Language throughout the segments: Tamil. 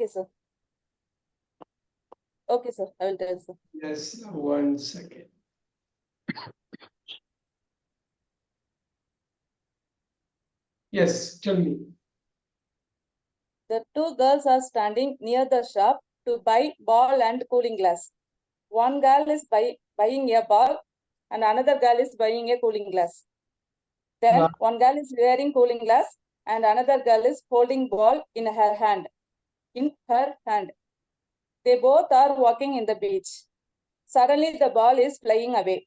Okay, sir. Okay, sir. I will tell sir. Yes, one second. Yes, tell me. The two girls are standing near the shop to buy ball and cooling glass. One girl is buy, buying a ball and another girl is buying a cooling glass. Then Wow. one girl is wearing cooling glass and another girl is holding ball in her hand. In her hand. They both are walking in the beach. Suddenly the ball is flying away.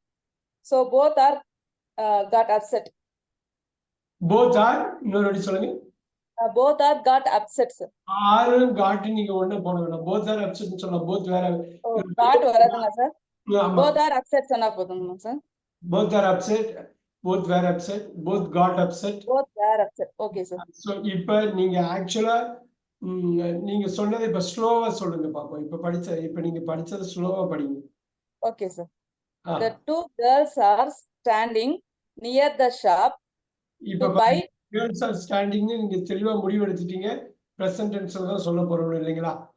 So both are uh, got upset. Both are, இன்னொரு வாட்டி சொல்லுங்க. Uh, both are got upset, sir. ஆறு காட்டு நீங்க ஒண்ணு போட வேணாம். Both are upset சொல்லலாம். Both வேற. Oh, got வராதுங்க sir. ஆமா. Both are upset சொன்னா போதுங்க sir. Both are upset. Both were upset. Both got upset. Both were upset. Okay, sir. So இப்ப நீங்க ஆக்சுவலா நீங்க சொன்னதை இப்ப ஸ்லோவா சொல்லுங்க பாப்போம். இப்ப படிச்ச இப்ப நீங்க படிச்சது ஸ்லோவா படிங்க. Sir. ஆ, The two girls are standing near the shop இப்ப buy. கேர்ள்ஸ் ஆர் ஸ்டாண்டிங்னு நீங்க தெளிவா முடிவெடுத்துட்டீங்க. பிரசன்ட் டென்ஸ்ல தான் சொல்ல போறோம் இல்லைங்களா?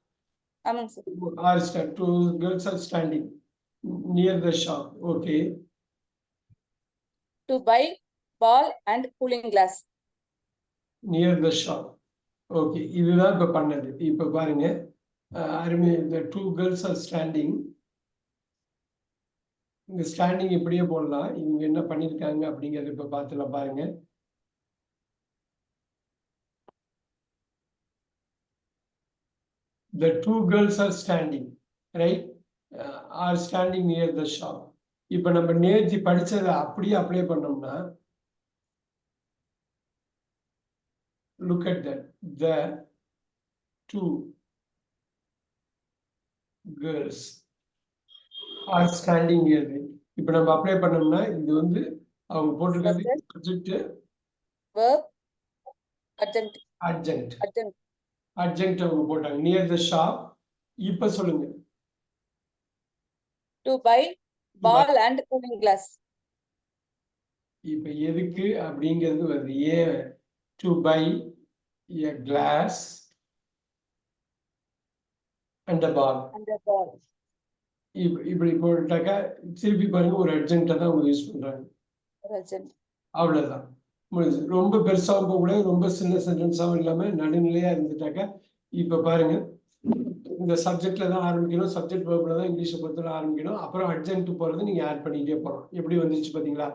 ஆமாங்க sir. Are sta- two girls are standing near the shop. Okay. To buy ball and cooling glass. near the shop. Okay இதுதான் இப்ப பண்ணது. இப்ப பாருங்க. அருமை இந்த டூ கேர்ள்ஸ் ஆர் ஸ்டாண்டிங் இந்த ஸ்டாண்டிங் இப்படியே போடலாம். இவங்க என்ன பண்ணியிருக்காங்க அப்படிங்கறத இப்போ பார்த்துலாம் பாருங்க. The two girls are standing right are standing near the shop இப்போ நம்ம நேத்தி படித்ததை அப்படியே அப்ளை பண்ணோம்னா look at that. The two girls are standing near it. இப்ப நம்ம அப்ளை பண்ணோம்னா இது வந்து அவங்க போட்டிருக்கிறது subject Verb. Adjunct. adjunct Adjunct. adjunct அவங்க போட்டாங்க near the shop இப்ப சொல்லுங்க To buy ball and cooling glass. இப்ப எதுக்கு அப்படிங்கிறது வருது ஏன் glass and a ball And the ball. இப்படி போட்டாக்கா திருப்பி பாருங்க ஒரு அர்ஜென்ட்டை தான் அவங்க யூஸ் பண்றாங்க. அவ்வளவுதான். முடிஞ்சு. ரொம்ப பெருசாவும் போகக்கூடாது ரொம்ப சின்ன சென்டென்ஸாவும் இல்லாம நடுநிலையா இருந்துட்டாக்கா இப்ப பாருங்க. இந்த சப்ஜெக்ட்ல தான் ஆரம்பிக்கணும். சப்ஜெக்ட் வேர்ப்ல தான் இங்கிலீஷை பொறுத்தவரை ஆரம்பிக்கணும். அப்புறம் அர்ஜென்ட் போறது நீங்க ஆட் பண்ணிக்கிட்டே போறோம் எப்படி வந்துருச்சு பாத்தீங்களா?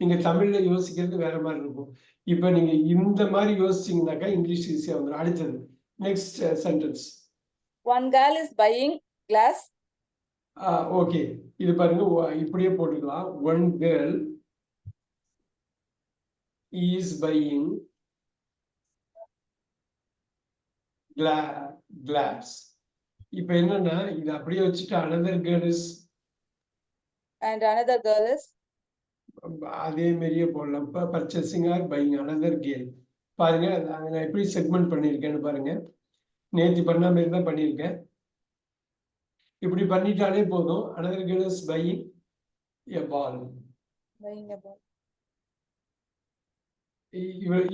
நீங்க தமிழ்ல யோசிக்கிறது வேற மாதிரி இருக்கும். இப்ப நீங்க இந்த மாதிரி யோசிச்சீங்கன்னாக்கா இங்கிலீஷ் ஈஸியா வந்துடும் அடுத்தது next sentence One girl is buying glass. Okay இது பாருங்க இப்படியே போட்டுக்கலாம். One girl is buying glass இப்ப என்னன்னா இது அப்படியே வச்சுட்டு another girl is And another girl is. அதே மாதிரியே போடலாம் இப்போ purchasing or buying another girl பாருங்க அதை நான் எப்படி செக்மெண்ட் பண்ணியிருக்கேன்னு பாருங்க. நேத்தி பண்ண மாதிரி தான் பண்ணியிருக்கேன். இப்படி பண்ணிட்டாலே போதும். Another girl is buying a ball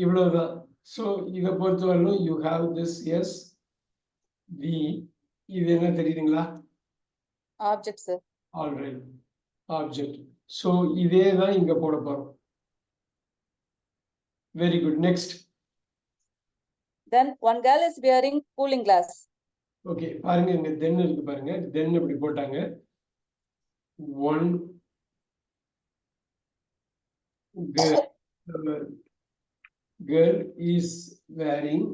இவ்வளவுதான். ஸோ இதை பொறுத்தவரையிலும் you have this S V இது என்ன தெரியுதுங்களா? Object, sir. Alright object so இதே தான் இங்க போட போறோம். Very good next Then one girl is wearing cooling glass. Okay பாருங்க இங்க தென் இருக்கு பாருங்க. தென் இப்படி போட்டாங்க. One girl girl is wearing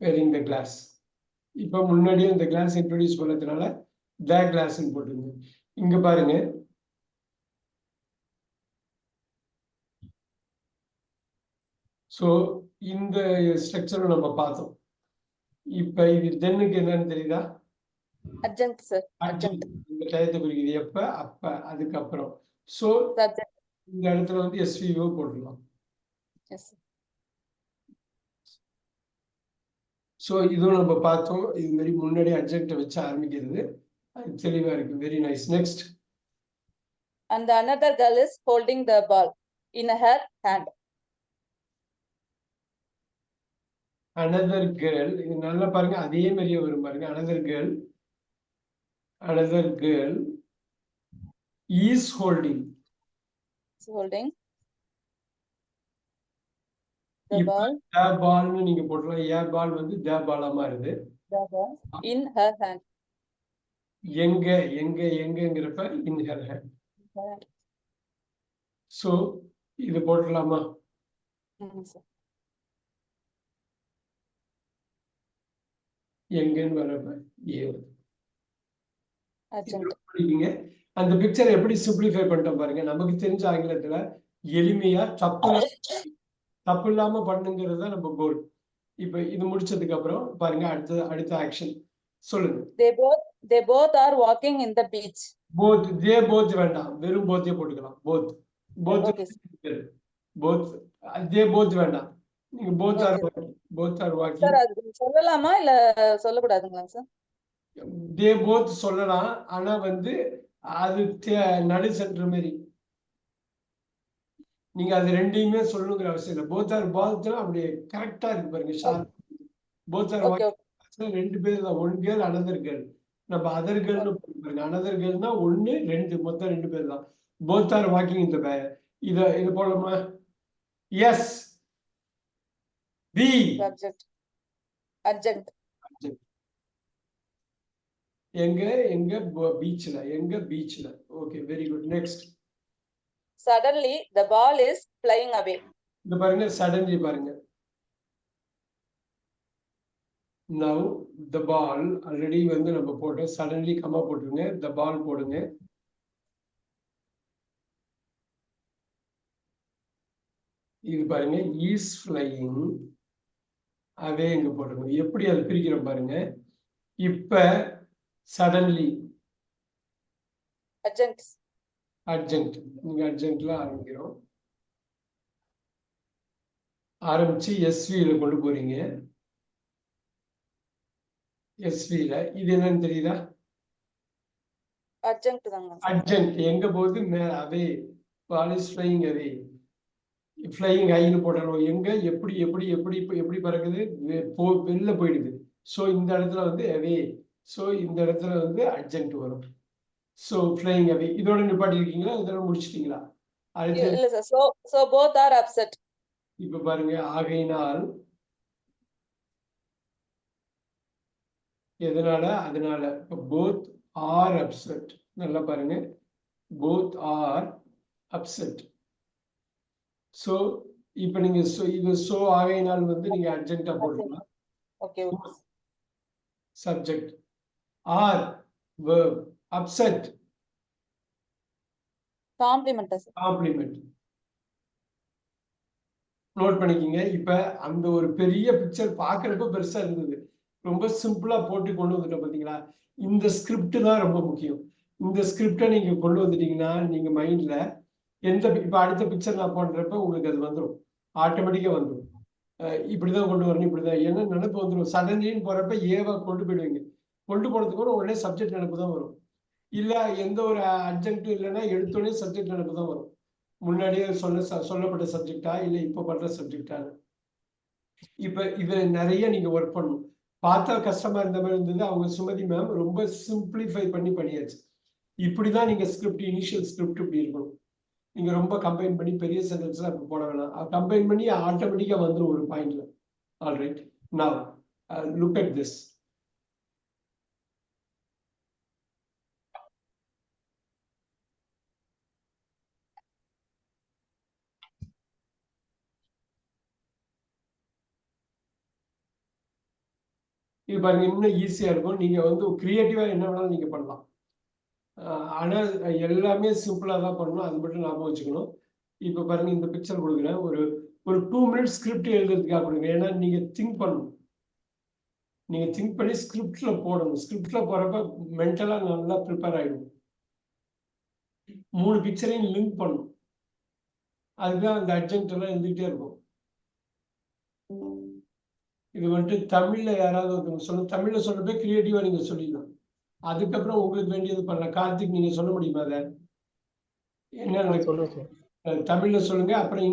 wearing the glass இப்போ முன்னாடியே இந்த கிளாஸ் இன்ட்ரோடியூஸ் பண்ணதுனால த கிளாஸ்ன்னு போட்டுருங்க இங்க பாருங்க. ஸோ இந்த ஸ்ட்ரக்சரை நம்ம பார்த்தோம். இப்ப இது தென்னுக்கு என்னன்னு தெரியுதா? Adjunct, sir. Adjunct. இந்த டயத்தை குறிக்குது. எப்ப? அப்ப. அதுக்கப்புறம். சோ. இந்த இடத்துல வந்து எஸ்விஓ போட்டுடலாம். சோ இதுவும் நம்ம பார்த்தோம். இது மாதிரி முன்னாடி அட்ஜெக்டை வச்சு ஆரம்பிக்கிறது. தெளிவா இருக்கு. Very nice next And the another girl is holding the ball in her hand. Another girl இது நல்லா பாருங்க. அதே மாதிரியே வரும் பாருங்க. Another girl another girl is holding is holding the ball, the பால்னு நீங்க போட்டலாம் ஏ பால் வந்து த பாலா மாறுது? The ball in her hand. எங்க எங்க எங்கங்கிறப்ப in her hand Hand. So இது sir. எங்கன்னு வரப்ப அந்த பிக்சரை எப்படி சிம்பிளிஃபை பண்ணிட்டோம் பாருங்க. நமக்கு தெரிஞ்ச ஆங்கிலத்துல எளிமையா தப்பு தப்பு இல்லாம பண்ணுங்கிறது தான் நம்ம கோல் இப்ப இது முடிச்சதுக்கு அப்புறம் பாருங்க அடுத்த அடுத்த ஆக்ஷன் சொல்லுங்க. They both, they both are walking in the beach. Both they both வேண்டாம். வெறும் போத்தே போட்டுக்கலாம். Both both. Both they both வேண்டாம். நீங்க both are both are walking அது சொல்லலாமா? இல்ல சொல்லக்கூடாதுங்களா சார் தே போத் சொல்லலாம். ஆனா வந்து அது தே- நடு சென்ற மாதிரி நீங்க அது ரெண்டையுமே சொல்லணுங்கிற அவசியம் இல்லை. போத் ஆர் பாத் அப்படியே கரெக்டா இருக்கு பாருங்க ஷார்ப் போத் ஆர் ரெண்டு பேர் தான். ஒன் கேர்ள் அனதர் கேர்ள் நம்ம அதர் கேர்ள்னு பாருங்க. அனதர் கேர்ள்னா ஒன்னு ரெண்டு. மொத்தம் ரெண்டு பேர் தான். போத் ஆர் வாக்கிங் இந்த பே இத இது போலமா எஸ் சப்ஜெக்ட் அட்ஜெக்ட் எங்க எங்க பீச்ல எங்க பீச்ல okay very good next suddenly the ball is flying away. இந்த பாருங்க சடன்லி பாருங்க. நவ் த பால் ஆல்ரெடி வந்து நம்ம போட்டோம் சடன்லி கம்மா போட்டுருங்க த பால் போடுங்க. இது பாருங்க ஈஸ் ஃப்ளையிங் அதே இங்க போட்டுருங்க. எப்படி அது பிரிக்கிறோம் பாருங்க. இப்ப சடன்லி adjunct அர்ஜென்ட் நீங்க அர்ஜென்ட்ல ஆரம்பிக்கிறோம். ஆரம்பிச்சு எஸ்வியில கொண்டு போறீங்க. எஸ்வியில. இது என்னன்னு தெரியுதா? தாங்க. அர்ஜென்ட் எங்க போகுது? மேல. Away ball is flying away flying ஹைன்னு போடணும் எங்க? எப்படி எப்படி எப்படி இப்ப எப்படி பறக்குது? போ வெளில போயிடுது. ஸோ இந்த இடத்துல வந்து அவே ஸோ இந்த இடத்துல வந்து அர்ஜென்ட் வரும். ஸோ ஃப்ளையிங் அவே இதோட நிப்பாட்டி இருக்கீங்களா இதோட முடிச்சிட்டீங்களா? upset. இப்ப பாருங்க. ஆகையினால் எதனால? அதனால போத் ஆர் அப்செட் நல்லா பாருங்க. போத் ஆர் அப்செட் சோ இப்ப நீங்க இது சோ ஆகையினால் வந்து நீங்க அர்ஜென்ட்டா போடலாம் subject or verb upset sir complement note பண்ணிக்கிங்க. இப்ப அந்த ஒரு பெரிய பிக்சர் பாக்குறப்ப பெருசா இருந்தது. ரொம்ப சிம்பிளா போட்டு கொண்டு வந்துட்டோம் பாத்தீங்களா? இந்த ஸ்கிரிப்ட் தான் ரொம்ப முக்கியம். இந்த ஸ்கிரிப்டை நீங்க கொண்டு வந்துட்டீங்கன்னா நீங்க மைண்ட்ல எந்த இப்ப அடுத்த பிக்சர் நான் போடுறப்ப உங்களுக்கு அது வந்துடும் ஆட்டோமேட்டிக்கா வந்துடும் இப்படி இப்படிதான் கொண்டு வரணும் இப்படிதான். ஏன்னா நினைப்பு வந்துடும் சடன்லின்னு போறப்ப ஏவா கொண்டு போயிடுவீங்க. கொண்டு போனதுக்கு கூட உடனே சப்ஜெக்ட் நினைப்பு தான் வரும். இல்ல எந்த ஒரு அர்ஜென்ட்டும் இல்லைன்னா எடுத்தோடனே சப்ஜெக்ட் நினைப்பு தான் வரும். முன்னாடியே சொல்ல ச- சொல்லப்பட்ட சப்ஜெக்டா இல்ல இப்ப பண்ற சப்ஜெக்டா இப்ப இது நிறைய நீங்க ஒர்க் பண்ணணும். பார்த்தா கஷ்டமா இருந்த மாதிரி இருந்தது. அவங்க சுமதி மேம் ரொம்ப சிம்பிளிஃபை பண்ணி பண்ணியாச்சு. இப்படிதான் நீங்க ஸ்கிரிப்ட் இனிஷியல் ஸ்கிரிப்ட் இப்படி இருக்கணும். நீங்க ரொம்ப கம்பைன் பண்ணி பெரிய சென்டென்ஸ்லாம் இப்ப போட வேணாம். கம்பைன் பண்ணி ஆட்டோமேட்டிக்கா வந்துடும் ஒரு பாயிண்ட்ல ஆல்ரைட் நான் லுக் அட் திஸ் இது பாருங்க இன்னும் ஈஸியாக இருக்கும். நீங்கள் வந்து க்ரியேட்டிவாக என்ன வேணாலும் நீங்கள் பண்ணலாம். ஆனால் எல்லாமே சிம்பிளாக தான் பண்ணணும். அது மட்டும் ஞாபகம் வச்சுக்கணும். இப்போ பாருங்க இந்த பிக்சர் கொடுக்குறேன். ஒரு ஒரு டூ மினிட்ஸ் ஸ்கிரிப்ட் எழுதுறதுக்காக கொடுங்க. ஏன்னா நீங்கள் திங்க் பண்ணணும். நீங்கள் திங்க் பண்ணி ஸ்கிரிப்டில் போடணும். ஸ்கிரிப்டில் போகிறப்ப மென்டலாக நல்லா ப்ரிப்பேர் ஆகிடும் மூணு பிக்சரையும் லிங்க் பண்ணணும். அதுதான் அந்த அர்ஜென்ட் எல்லாம் எழுந்துகிட்டே இருக்கும். இது வந்துட்டு தமிழ்ல யாராவது ஒருத்தவங்க சொல்ல தமிழ்ல சொல்றப்ப கிரியேட்டிவா நீங்க சொல்லிடலாம் அதுக்கப்புறம் உங்களுக்கு வேண்டியது பண்ணலாம் கார்த்திக் நீங்க சொல்ல முடியுமா அதை? என்ன சொல்லுங்க தமிழ்ல சொல்லுங்க அப்புறம் இங்கிலீஷ்